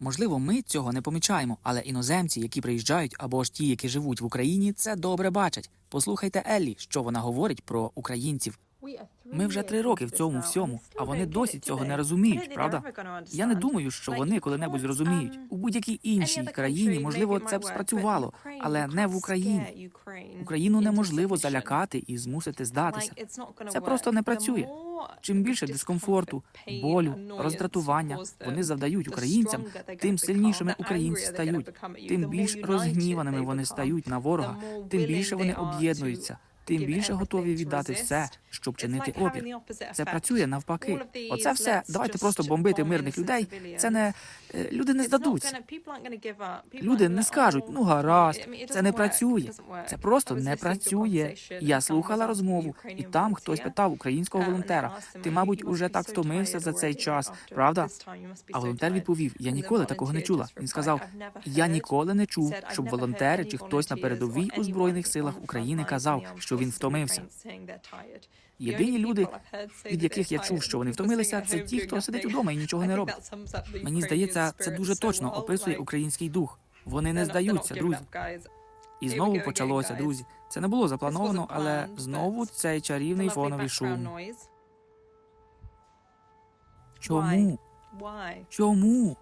Можливо, ми цього не помічаємо, але іноземці, які приїжджають, або ж ті, які живуть в Україні, це добре бачать. Послухайте Еллі, що вона говорить про українців. Ми вже три роки в цьому всьому, а вони досі цього не розуміють, правда? Я не думаю, що вони коли-небудь зрозуміють. У будь-якій іншій країні, можливо, це б спрацювало, але не в Україні. Україну неможливо залякати і змусити здатися. Це просто не працює. Чим більше дискомфорту, болю, роздратування вони завдають українцям, тим сильнішими українці стають, тим більш розгніваними вони стають на ворога, тим більше вони об'єднуються, тим більше готові віддати все, щоб чинити опір. Це працює навпаки. Оце все. Давайте просто бомбити мирних людей. Це не е, люди не здадуться. Люди не скажуть, ну гаразд, це не працює. Це просто не працює. Я слухала розмову, і там хтось питав українського волонтера. Ти, мабуть, уже так втомився за цей час, правда? А волонтер відповів: Я ніколи такого не чула. Він сказав: Я ніколи не чув, щоб волонтери чи хтось на передовій у збройних силах України казав, що він втомився. Єдині люди, від яких я чув, що вони втомилися, це ті, хто сидить удома і нічого не робить. Мені здається, це дуже точно описує український дух. Вони не здаються, друзі. І знову почалося, друзі. Це не було заплановано, але знову цей чарівний фоновий шум. Чому? Чому?